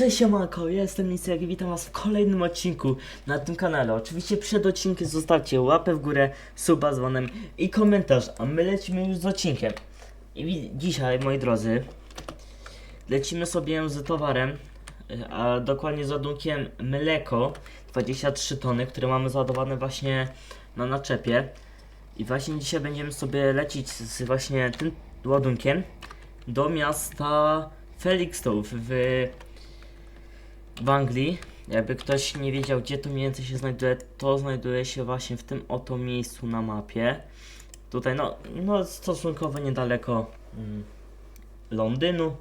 Cześć siemanko, ja jestem Nicek i witam was w kolejnym odcinku na tym kanale. Oczywiście przed odcinkiem zostawcie łapę w górę, suba dzwonem i komentarz, a my lecimy już z odcinkiem. I dzisiaj, moi drodzy, lecimy sobie z towarem, a dokładnie z ładunkiem mleko 23 tony, które mamy załadowane właśnie na naczepie. I właśnie dzisiaj będziemy sobie lecieć z właśnie tym ładunkiem do miasta Felixstowe w w Anglii. Jakby ktoś nie wiedział, gdzie to mniej więcej się znajduje, to znajduje się właśnie w tym oto miejscu na mapie. Tutaj, no, no stosunkowo niedaleko mm, Londynu.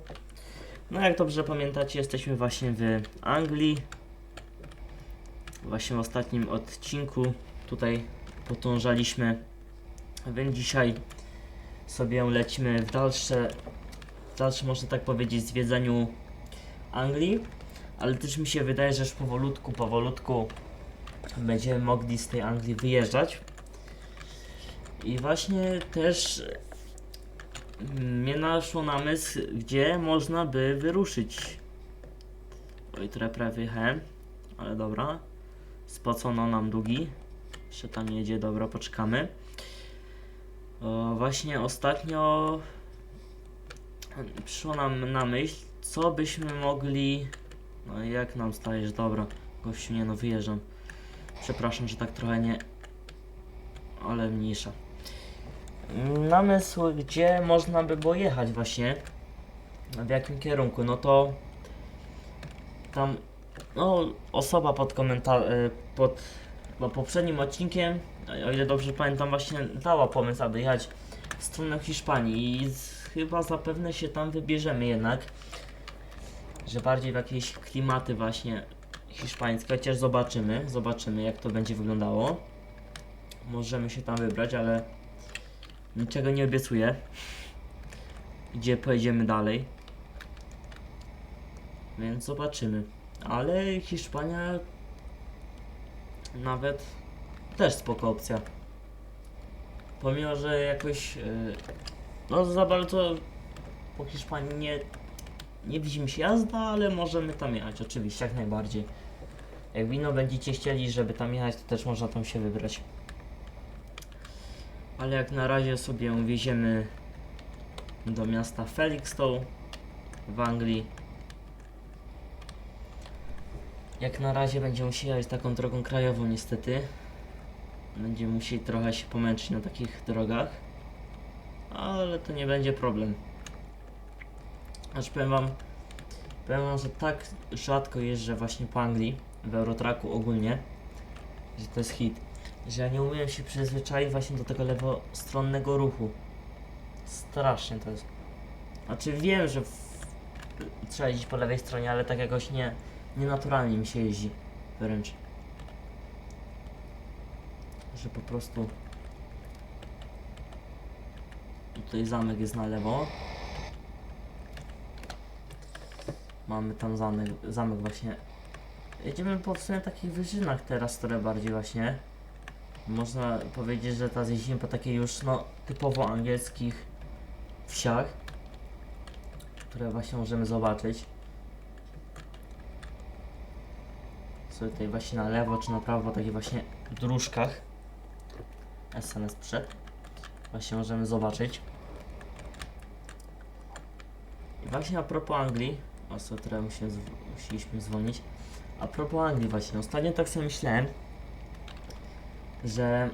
No, jak dobrze pamiętacie, jesteśmy właśnie w Anglii. Właśnie w ostatnim odcinku tutaj podążaliśmy. Więc dzisiaj sobie lecimy w dalsze, w dalsze, można tak powiedzieć, zwiedzaniu Anglii ale też mi się wydaje, że już powolutku, powolutku będziemy mogli z tej Anglii wyjeżdżać. I właśnie też mm, mnie naszło na myśl, gdzie można by wyruszyć. Oj, trochę prawie wyjechałem, ale dobra. Spocono nam długi. Jeszcze tam jedzie, dobra, poczekamy. O, właśnie ostatnio przyszło nam na myśl, co byśmy mogli no i jak nam stajesz? Dobra, gościu, nie no, wyjeżdżam. Przepraszam, że tak trochę nie... Ale mniejsza. Namysł, gdzie można by było jechać właśnie. W jakim kierunku? No to... Tam... No, osoba pod komentar... y, pod... No, poprzednim odcinkiem, o ile dobrze pamiętam, właśnie dała pomysł, aby jechać w stronę Hiszpanii i z, chyba zapewne się tam wybierzemy jednak że bardziej w jakieś klimaty właśnie hiszpańskie, chociaż zobaczymy, zobaczymy jak to będzie wyglądało. Możemy się tam wybrać, ale niczego nie obiecuję, gdzie pojedziemy dalej. Więc zobaczymy. Ale Hiszpania nawet też spoko opcja. Pomimo, że jakoś yy, no za bardzo po Hiszpanii nie nie widzi mi się jazda, ale możemy tam jechać, oczywiście, jak najbardziej. Jak wino będziecie chcieli, żeby tam jechać, to też można tam się wybrać. Ale jak na razie sobie wieziemy do miasta Felixstowe w Anglii. Jak na razie będziemy musieli jechać taką drogą krajową niestety. Będziemy musieli trochę się pomęczyć na takich drogach. Ale to nie będzie problem. Aż powiem wam, powiem wam, że tak rzadko jeżdżę właśnie po Anglii, w Eurotraku ogólnie, że to jest hit, że ja nie umiem się przyzwyczaić właśnie do tego lewostronnego ruchu. Strasznie to jest. Znaczy wiem, że w... trzeba jeździć po lewej stronie, ale tak jakoś nie, nienaturalnie mi się jeździ wręcz. Że po prostu tutaj zamek jest na lewo. Mamy tam zamek, zamek właśnie. Jedziemy po w sumie takich wyżynach teraz, które bardziej właśnie. Można powiedzieć, że teraz jeździmy po takich już no typowo angielskich wsiach, które właśnie możemy zobaczyć. Sobie tutaj właśnie na lewo czy na prawo, takich właśnie dróżkach. SNS przed. Właśnie możemy zobaczyć. I właśnie a propos Anglii, o co teraz musimy zw- musieliśmy dzwonić. A propos Anglii właśnie, ostatnio tak sobie myślałem, że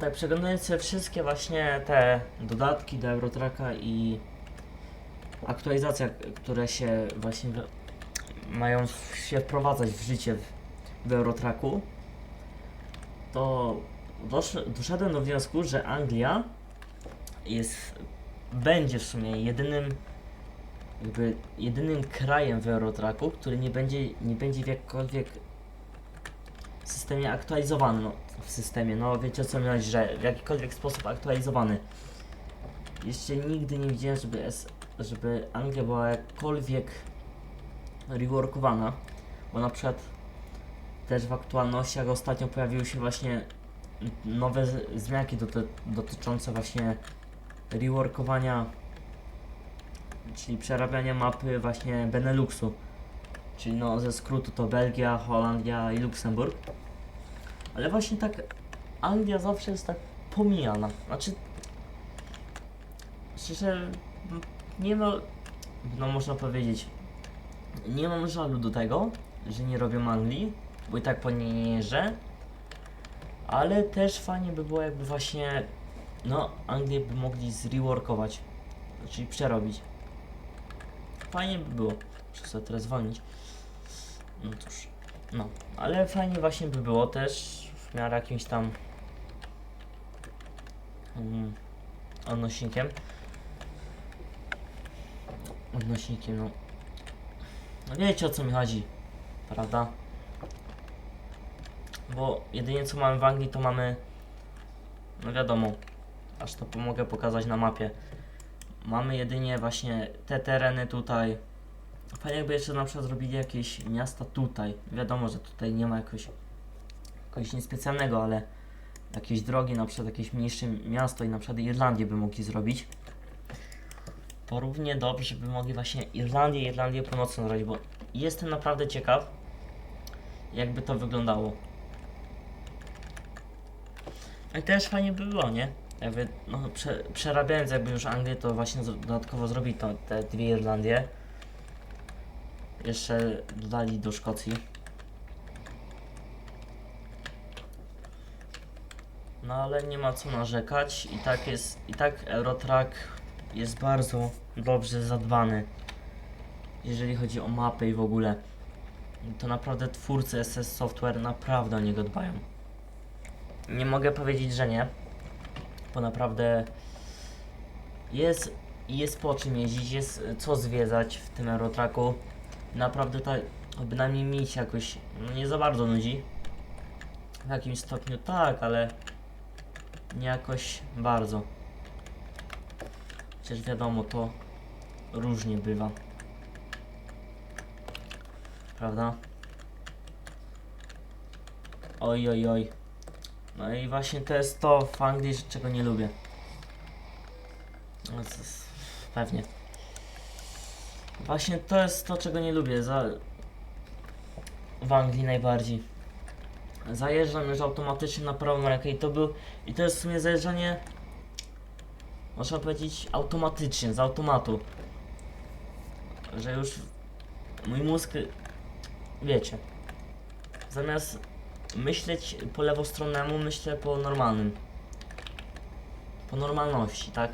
tak przeglądając sobie wszystkie właśnie te dodatki do Eurotraka i aktualizacje, które się właśnie mają się wprowadzać w życie w, w Eurotraku, to dosz, doszedłem do wniosku, że Anglia jest, będzie w sumie jedynym jakby jedynym krajem w Eurotraku, który nie będzie, nie będzie w jakkolwiek systemie aktualizowany, no, w systemie, no wiecie o co mi chodzi, że w jakikolwiek sposób aktualizowany. Jeszcze nigdy nie widziałem, żeby, S, żeby Anglia była jakkolwiek reworkowana, bo na przykład też w aktualnościach ostatnio pojawiły się właśnie nowe z- zmianki doty, dotyczące właśnie reworkowania czyli przerabiania mapy właśnie Beneluxu. czyli no ze skrótu to Belgia, Holandia i Luksemburg. Ale właśnie tak Anglia zawsze jest tak pomijana. Znaczy, szczerze, nie ma, no można powiedzieć, nie mam żalu do tego, że nie robią Anglii, bo i tak po niej nie jeżdżę. Ale też fajnie by było jakby właśnie, no Anglię by mogli zreworkować, czyli przerobić. Fajnie by było. Muszę sobie teraz zwolnić. No cóż. No, ale fajnie właśnie by było też w miarę jakimś tam mm, odnośnikiem. Odnośnikiem, no. No wiecie o co mi chodzi, prawda? Bo jedynie co mamy w Anglii to mamy, no wiadomo, aż to pomogę pokazać na mapie. Mamy jedynie właśnie te tereny tutaj. Fajnie jakby jeszcze na przykład zrobili jakieś miasta tutaj. Wiadomo, że tutaj nie ma jakoś, jakoś nic specjalnego, ale jakieś drogi, na przykład jakieś mniejsze miasto i na przykład Irlandię by mogli zrobić. To równie dobrze by mogli właśnie Irlandię i Irlandię Północną zrobić, bo jestem naprawdę ciekaw, jakby to wyglądało. No I też fajnie by było, nie? Jakby, no, prze, przerabiając jakby już Anglię, to właśnie dodatkowo zrobić to, te dwie Irlandie. Jeszcze dodali do Szkocji. No ale nie ma co narzekać i tak jest, i tak Eurotrack jest bardzo dobrze zadbany. Jeżeli chodzi o mapy i w ogóle. To naprawdę twórcy SS Software naprawdę o niego dbają. Nie mogę powiedzieć, że nie, bo naprawdę jest, jest po czym jeździć, jest co zwiedzać w tym Eurotracku. Naprawdę ta, bynajmniej mi się jakoś no nie za bardzo nudzi. W jakimś stopniu tak, ale nie jakoś bardzo. Chociaż wiadomo, to różnie bywa. Prawda? Oj, oj, oj. No i właśnie to jest to w Anglii, czego nie lubię. No, pewnie. Właśnie to jest to, czego nie lubię za... w Anglii najbardziej. Zajeżdżam już automatycznie na prawą rękę i to był... i to jest w sumie zajeżdżanie... Można powiedzieć automatycznie, z automatu. Że już mój mózg... wiecie. Zamiast myśleć po lewostronnemu, myślę po normalnym. Po normalności, tak?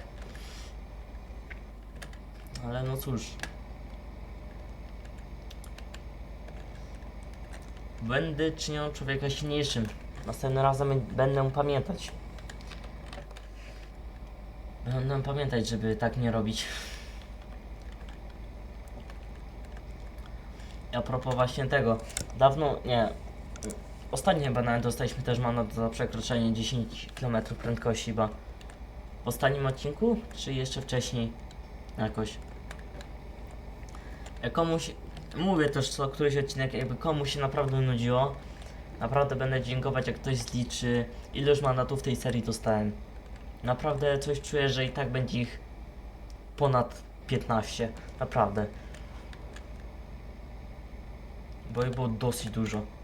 Ale no cóż. Będę czynił człowieka silniejszym. Następnym razem będę pamiętać. Będę pamiętać, żeby tak nie robić. A propos właśnie tego. Dawno, nie, Ostatnio chyba nawet dostaliśmy też mandat za przekroczenie 10 km prędkości, chyba w ostatnim odcinku, czy jeszcze wcześniej jakoś. Jak komuś, mówię też co któryś odcinek, jakby komuś się naprawdę nudziło, naprawdę będę dziękować jak ktoś zliczy ilość mandatów w tej serii dostałem. Naprawdę coś czuję, że i tak będzie ich ponad 15, naprawdę. Bo ich było dosyć dużo.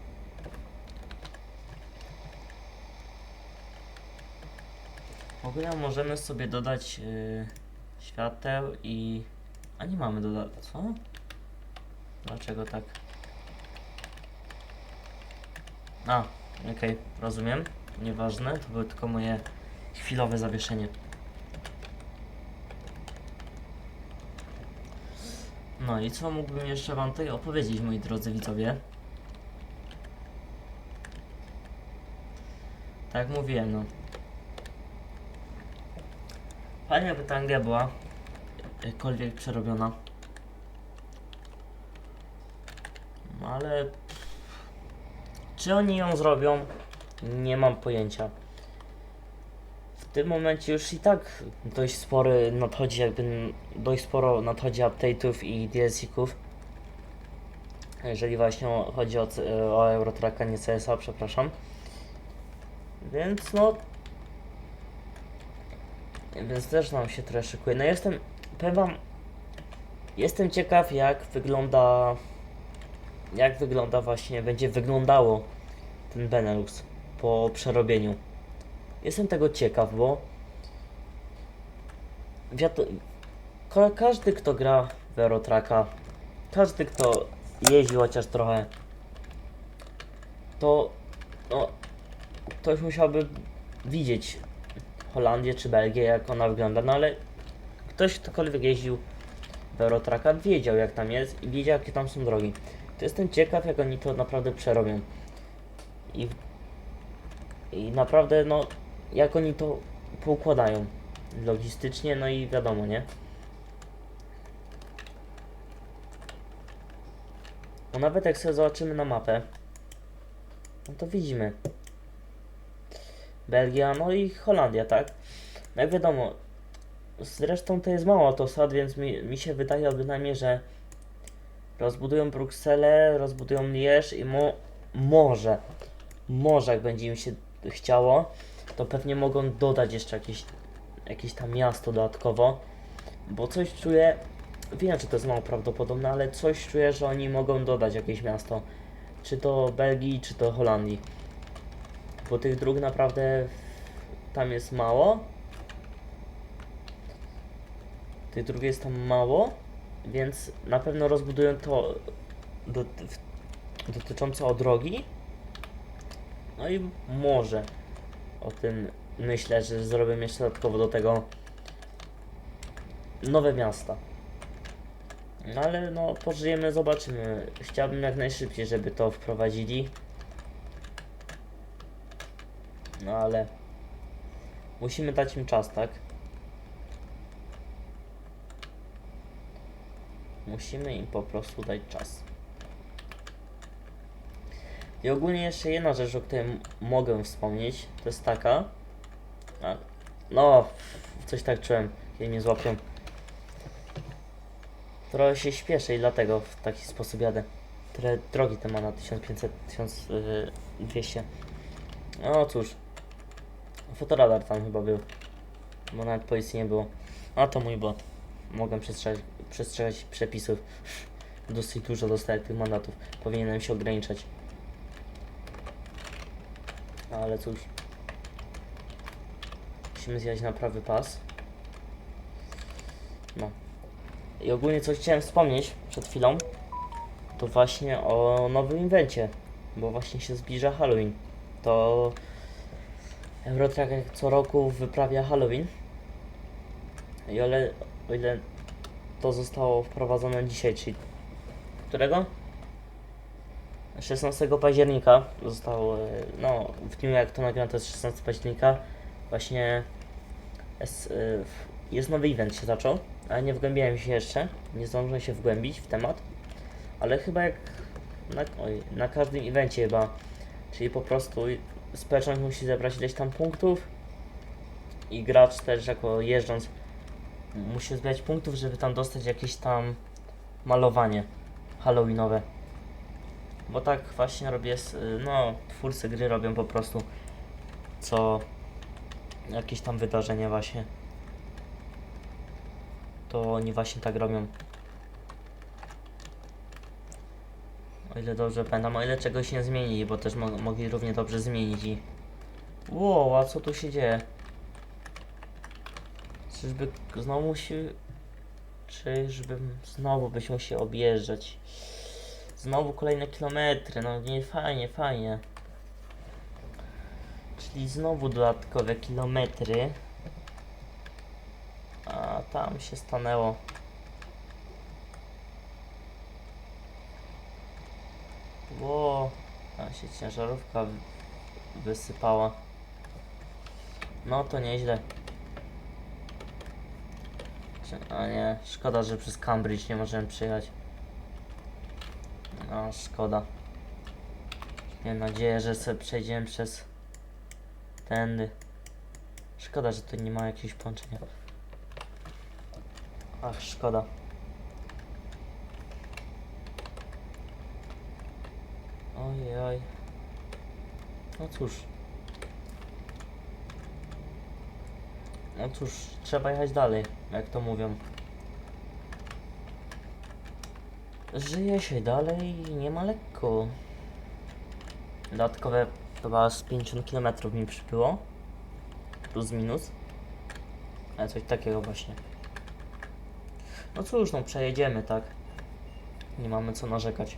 Ogóle możemy sobie dodać yy, świateł i... A nie mamy dodać... Co? Dlaczego tak? A, okej, rozumiem. Nieważne, to było tylko moje chwilowe zawieszenie. No i co mógłbym jeszcze wam tutaj opowiedzieć, moi drodzy widzowie? Tak jak mówiłem, no. Fajnie by ta Anglia była jakkolwiek przerobiona. No ale czy oni ją zrobią? Nie mam pojęcia. W tym momencie już i tak dość spory nadchodzi jakby dość sporo nadchodzi update'ów i DLC-ków. Jeżeli właśnie chodzi o, o Eurotracka, nie CSA, przepraszam. Więc no więc też nam się trochę szykuje. No jestem, powiem wam, jestem ciekaw jak wygląda jak wygląda właśnie, będzie wyglądało ten Benelux po przerobieniu. Jestem tego ciekaw, bo każdy kto gra w Eurotracka, każdy kto jeździł chociaż trochę, to no, ktoś musiałby widzieć Holandię czy Belgię, jak ona wygląda, no ale ktoś ktokolwiek jeździł w Eurotracka wiedział jak tam jest i wiedział jakie tam są drogi. To jestem ciekaw jak oni to naprawdę przerobią. I, i naprawdę no jak oni to poukładają logistycznie, no i wiadomo, nie? Bo nawet jak sobie zobaczymy na mapę, no to widzimy Belgia, no i Holandia, tak? No jak wiadomo, zresztą to jest mało autostrad, więc mi, mi się wydaje bynajmniej, że rozbudują Brukselę, rozbudują Lierz i mo może, może jak będzie im się chciało, to pewnie mogą dodać jeszcze jakieś, jakieś tam miasto dodatkowo, bo coś czuję, wiem, czy to jest mało prawdopodobne, ale coś czuję, że oni mogą dodać jakieś miasto, czy to Belgii, czy to Holandii, bo tych dróg naprawdę tam jest mało, tych dróg jest tam mało, więc na pewno rozbudują to do, dotyczące o drogi. No i może o tym myślę, że zrobię jeszcze dodatkowo do tego nowe miasta. No ale no pożyjemy, zobaczymy. Chciałbym jak najszybciej, żeby to wprowadzili. No ale musimy dać im czas, tak? Musimy im po prostu dać czas. I ogólnie jeszcze jedna rzecz, o której mogę wspomnieć, to jest taka. A, no, coś tak czułem, kiedy mnie złapią. Trochę się śpieszę i dlatego w taki sposób jadę. Trochę drogi te ma na 1500, 1200. No cóż. Fotoradar tam chyba był. Bo nawet policji nie było. A to mój bot. Mogę przestrzegać, przestrzegać przepisów. Dosyć dużo dostaję tych mandatów. Powinienem się ograniczać. Ale cóż. Musimy zjechać na prawy pas. No. I ogólnie coś chciałem wspomnieć przed chwilą. To właśnie o nowym inwencie. Bo właśnie się zbliża Halloween. To Eurotrack jak co roku wyprawia Halloween. I ole, o ile to zostało wprowadzone dzisiaj, czyli którego? 16 października zostało, e, no w dniu jak to nagrałem to jest 16 października, właśnie jest, jest nowy event się zaczął, ale nie wgłębiałem się jeszcze, nie zdążyłem się wgłębić w temat, ale chyba jak na, oj, na każdym evencie chyba, czyli po prostu społeczność musi zebrać ileś tam punktów i gracz też jako jeżdżąc musi zbierać punktów, żeby tam dostać jakieś tam malowanie halloweenowe. Bo tak właśnie robię, no twórcy gry robią po prostu co jakieś tam wydarzenie właśnie. To oni właśnie tak robią. O ile dobrze pamiętam, o ile czegoś nie zmienili, bo też mo mogli równie dobrze zmienić i... Wow, a co tu się dzieje? Czyżby znowu musi... Czyżbym znowu byś musiał objeżdżać? Znowu kolejne kilometry, no nie fajnie, fajnie. Czyli znowu dodatkowe kilometry. A tam się stanęło. Ło, tam się ciężarówka wy- wysypała. No to nieźle. A nie, szkoda, że przez Cambridge nie możemy przyjechać. No, szkoda. Miałem nadzieję, że sobie przejdziemy przez tędy. Szkoda, że tu nie ma jakiegoś połączenia. Ach, szkoda. Oj. No cóż. No cóż, trzeba jechać dalej, jak to mówią. żyje się dalej nie ma lekko. Dodatkowe chyba z 50 km mi przybyło. Plus minus. Ale coś takiego właśnie. No cóż, no przejedziemy, tak? Nie mamy co narzekać.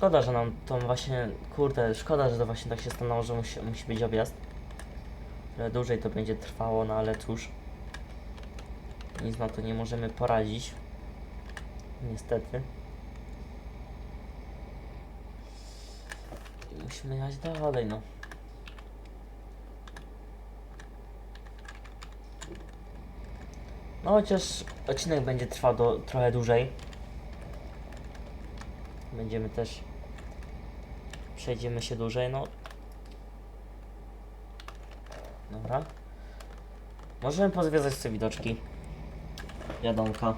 Szkoda, że nam to właśnie, kurde, szkoda, że to właśnie tak się stanęło, że musi, musi być objazd. Trochę dłużej to będzie trwało, no ale cóż. Nic na to nie możemy poradzić. Niestety. I musimy jechać dalej, no. No chociaż odcinek będzie trwał do, trochę dłużej. Będziemy też. Przejdziemy się dłużej, no. Dobra. Możemy pozwiedzać sobie widoczki. Wiadomka.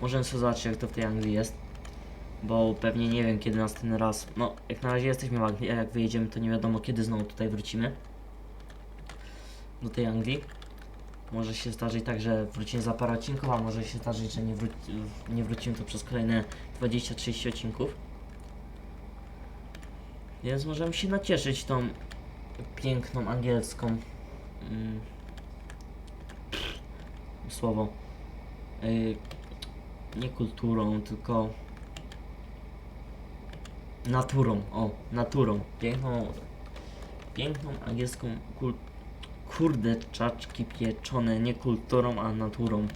Możemy sobie zobaczyć jak to w tej Anglii jest. Bo pewnie nie wiem kiedy następny raz. No, jak na razie jesteśmy w Anglii, a jak wyjedziemy to nie wiadomo kiedy znowu tutaj wrócimy. Do tej Anglii. Może się zdarzyć tak, że wrócimy za parę odcinków, a może się zdarzyć, że nie, nie wrócimy to przez kolejne 20-30 odcinków. Więc możemy się nacieszyć tą piękną angielską mm, słowo. Y, nie kulturą, tylko naturą. O, naturą. Piękną, piękną angielską kul Kurde, czaczki pieczone, nie kulturą, a naturą.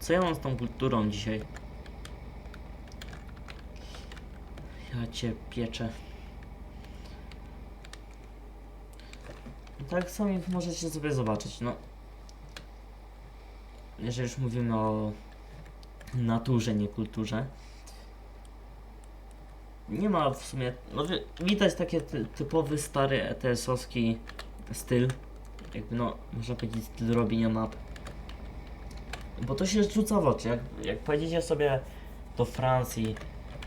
Co ja mam z tą kulturą dzisiaj? Ja cię pieczę. Tak sami możecie sobie zobaczyć, no. Jeżeli już mówimy o naturze, nie kulturze. Nie ma w sumie, no wi- widać takie ty, typowy stary ETS-owski styl. Jakby no, można powiedzieć styl robienia map. Bo to się rzuca w oczy, jak, jak pojedziecie sobie do Francji,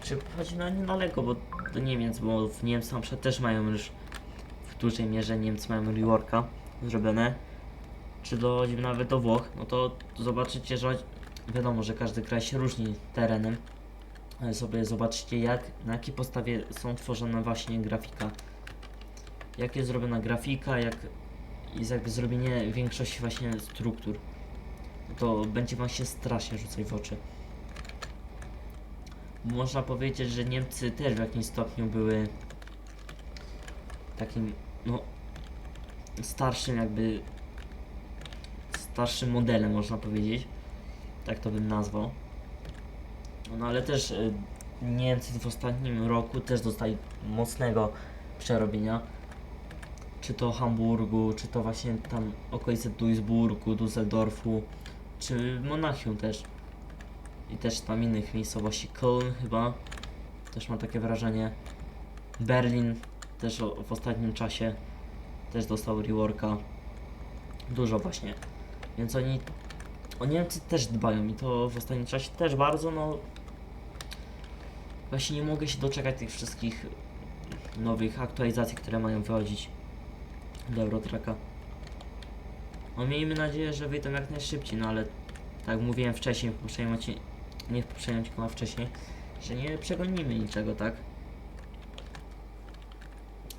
czy chodzi no niedaleko, bo do Niemiec, bo w przykład też mają już w dużej mierze Niemcy mają reworka zrobione, czy dochodzimy nawet do Włoch, no to zobaczycie, że wiadomo, że każdy kraj się różni terenem, ale sobie zobaczcie jak, na jakiej podstawie są tworzone właśnie grafika. Jak jest zrobiona grafika, jak jest jakby zrobienie większości właśnie struktur. To będzie wam się strasznie rzucać w oczy. Można powiedzieć, że Niemcy też w jakimś stopniu były takim, no, starszym jakby, starszym modelem można powiedzieć. Tak to bym nazwał. No ale też y, Niemcy w ostatnim roku też dostali mocnego przerobienia. Czy to Hamburgu, czy to właśnie tam okolice Duisburgu, Düsseldorfu, czy Monachium też. I też tam innych miejscowości. Köln chyba. Też mam takie wrażenie. Berlin też w ostatnim czasie też dostał reworka. Dużo właśnie. Więc oni o Niemcy też dbają i to w ostatnim czasie też bardzo, no właśnie nie mogę się doczekać tych wszystkich nowych aktualizacji, które mają wychodzić do Eurotracka. No miejmy nadzieję, że wyjdą jak najszybciej, no ale tak jak mówiłem wcześniej, w poprzednim odcinku, nie w poprzednim odcinku, a wcześniej, że nie przegonimy niczego, tak?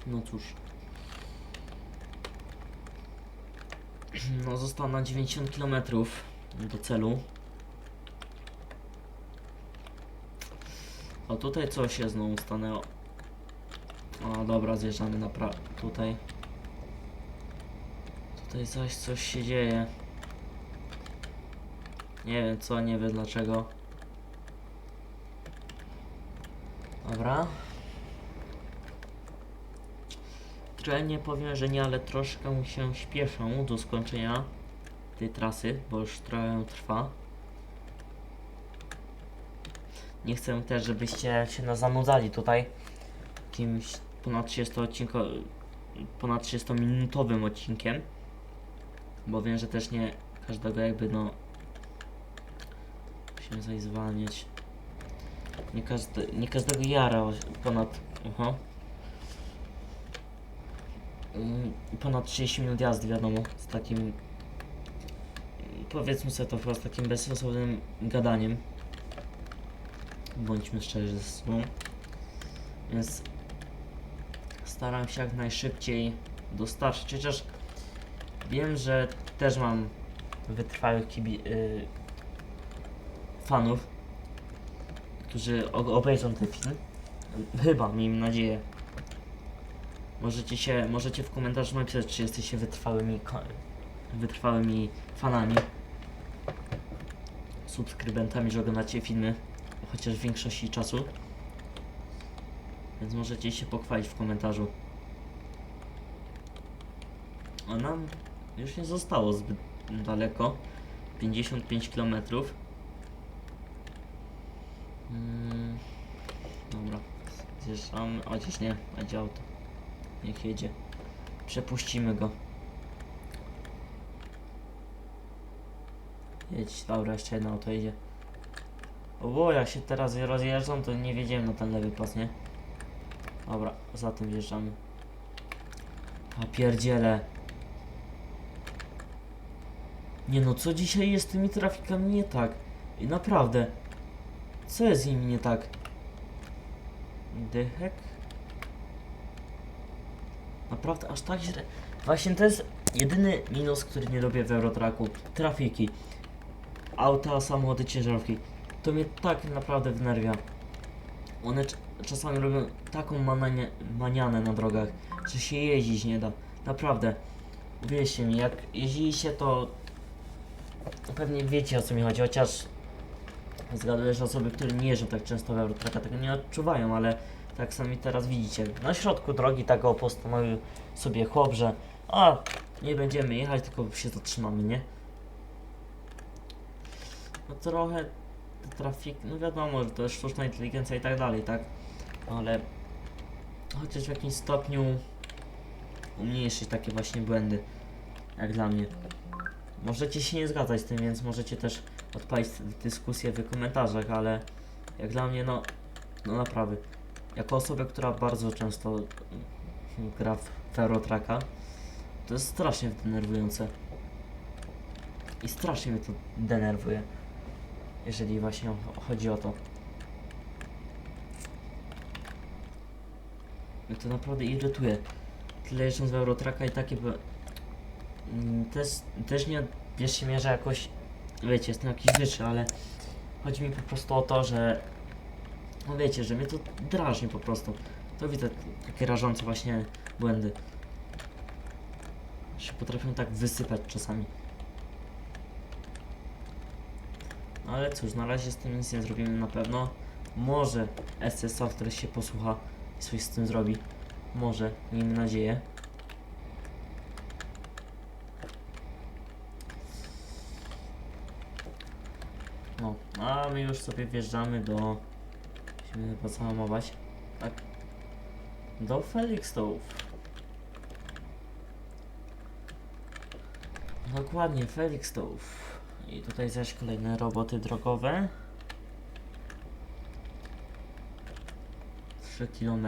No cóż. No zostało na 90 km do celu. O tutaj coś się znowu stanęło. O dobra, zjeżdżamy na pra... tutaj. Tutaj coś się dzieje. Nie wiem co, nie wiem dlaczego. Dobra. Trochę nie powiem, że nie, ale troszkę się śpieszą do skończenia tej trasy, bo już trochę trwa. Nie chcę też, żebyście się nas zanudzali tutaj jakimś ponad 30 odcinko, ponad 30 minutowym odcinkiem. Bo wiem, że też nie każdego jakby no musimy coś zwalniać. Nie, każdy, nie każdego jara ponad. Aha. mm, ponad 30 minut jazdy, wiadomo, z takim mm, powiedzmy sobie to wprost, takim bezsensownym gadaniem. Bądźmy szczerzy ze sobą. Więc staram się jak najszybciej dostarczyć, chociaż wiem, że też mam wytrwałych kibi- y- fanów, którzy obejrzą ten film. Chyba, miejmy nadzieję. Możecie się, możecie w komentarzu napisać, czy jesteście wytrwałymi, wytrwałymi fanami, subskrybentami, że oglądacie filmy, chociaż w większości czasu. Więc możecie się pochwalić w komentarzu. A nam już nie zostało zbyt daleko. 55 km. Mm, dobra. Zjeżdżamy. Chociaż nie, będzie auto. Niech jedzie. Przepuścimy go. Jedź, dobra, jeszcze jedno auto jedzie. O, jak się teraz rozjeżdżam, to nie wiedziałem na ten lewy pas, nie? Dobra, za tym wjeżdżamy. A pierdziele. Nie no, co dzisiaj jest z tymi trafikami nie tak? I naprawdę. Co jest z nimi nie tak? Dychek? Naprawdę, aż tak źle. Właśnie to jest jedyny minus, który nie lubię w Eurotraku. Trafiki. Auta, samochody, ciężarówki. To mnie tak naprawdę wnerwia. One cz- czasami robią taką manianę na drogach, że się jeździć nie da. Naprawdę. Wierzcie mi, jak jeździliście to pewnie wiecie o co mi chodzi, chociaż zgaduję, że osoby, które nie jeżdżą tak często w Eurotraka tego nie odczuwają, ale tak sami teraz widzicie. Na środku drogi tego postanowił sobie chłop, że a, nie będziemy jechać, tylko się zatrzymamy, nie? No trochę trafik, no wiadomo, że to jest sztuczna inteligencja i tak dalej, tak? Ale chociaż w jakimś stopniu umniejszyć takie właśnie błędy, jak dla mnie. Możecie się nie zgadzać z tym, więc możecie też odpalić dyskusję w komentarzach, ale jak dla mnie, no, no naprawdę, jako osoba, która bardzo często mm, gra w Eurotraka, to jest strasznie denerwujące. I strasznie mnie to denerwuje, jeżeli właśnie chodzi o to. Mnie to naprawdę irytuje. Tyle jeżdżąc w Eurotraka i takie... by- Mm, Też, też nie wierzcie mnie, że jakoś... Wiecie, jestem jakiś wyższy, ale... Chodzi mi po prostu o to, że... No wiecie, że mnie to drażni po prostu. To widzę takie rażące właśnie błędy. Się potrafią tak wysypać czasami. No ale cóż, na razie z tym nic nie zrobimy na pewno. Może SC Software się posłucha i coś z tym zrobi. Może, miejmy nadzieję. No, a my już sobie wjeżdżamy do... Musimy zahamować. Tak. Do Felixstołów. Dokładnie, Felixstołów. I tutaj zaś kolejne roboty drogowe. 3 km.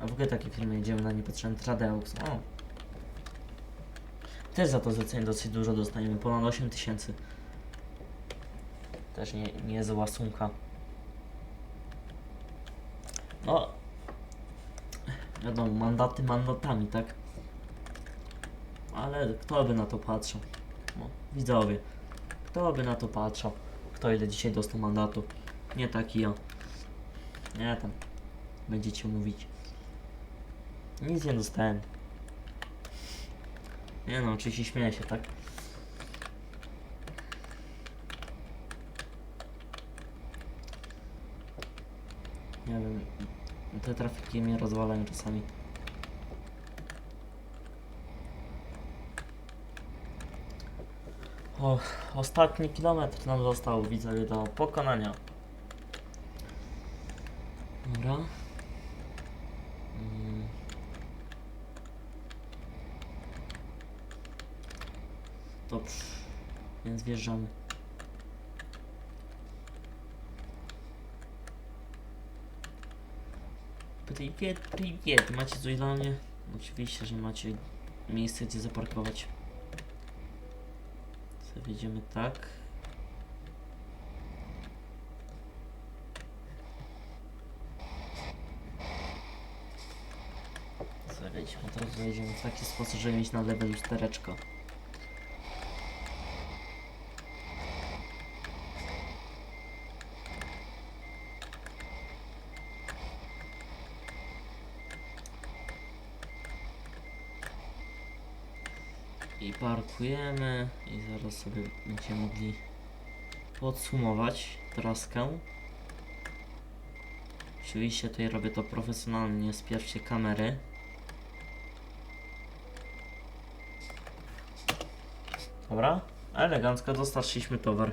A w ogóle takie firmy jedziemy na niepotrzebny Tradeux. O! Też za to zlecenie dosyć dużo dostaniemy, ponad 8 tysięcy. Też nie, nie zła sumka. No. Wiadomo, mandaty mandatami, tak? Ale kto by na to patrzył? No, widzowie. Kto by na to patrzył? Kto ile dzisiaj dostał mandatu? Nie taki ja. Nie tam. Będziecie mówić. Nic nie dostałem. Nie no, oczywiście śmieję się, tak? Nie wiem, te trafiki mnie rozwalają czasami. O, ostatni kilometr nam został, widzę, do pokonania. Dobra. Mm. Dobrze, więc wjeżdżamy. Privet, privet. Macie coś dla mnie? Oczywiście, że macie miejsce, gdzie zaparkować. Zawiedziemy tak. Zawiedziemy, teraz zawiedziemy w taki sposób, żeby mieć na lewym cztereczko. I zaraz sobie będziemy mogli podsumować traskę. Oczywiście tutaj robię to profesjonalnie z pierwszej kamery. Dobra, elegancko dostarczyliśmy towar.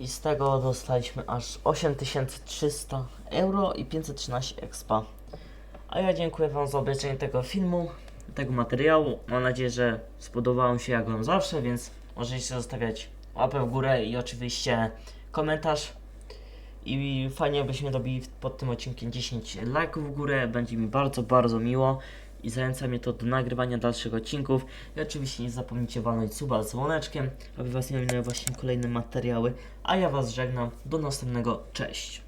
I z tego dostaliśmy aż 8300 euro i 513 expa. A ja dziękuję Wam za obejrzenie tego filmu, tego materiału. Mam nadzieję, że spodobał się jak Wam zawsze, więc możecie zostawiać łapę w górę i oczywiście komentarz. I fajnie byśmy dobili pod tym odcinkiem 10 lajków w górę, będzie mi bardzo, bardzo miło i zachęca mnie to do nagrywania dalszych odcinków. I oczywiście nie zapomnijcie walnąć suba z dzwoneczkiem, aby Was nie minęły właśnie kolejne materiały. A ja Was żegnam, do następnego, cześć!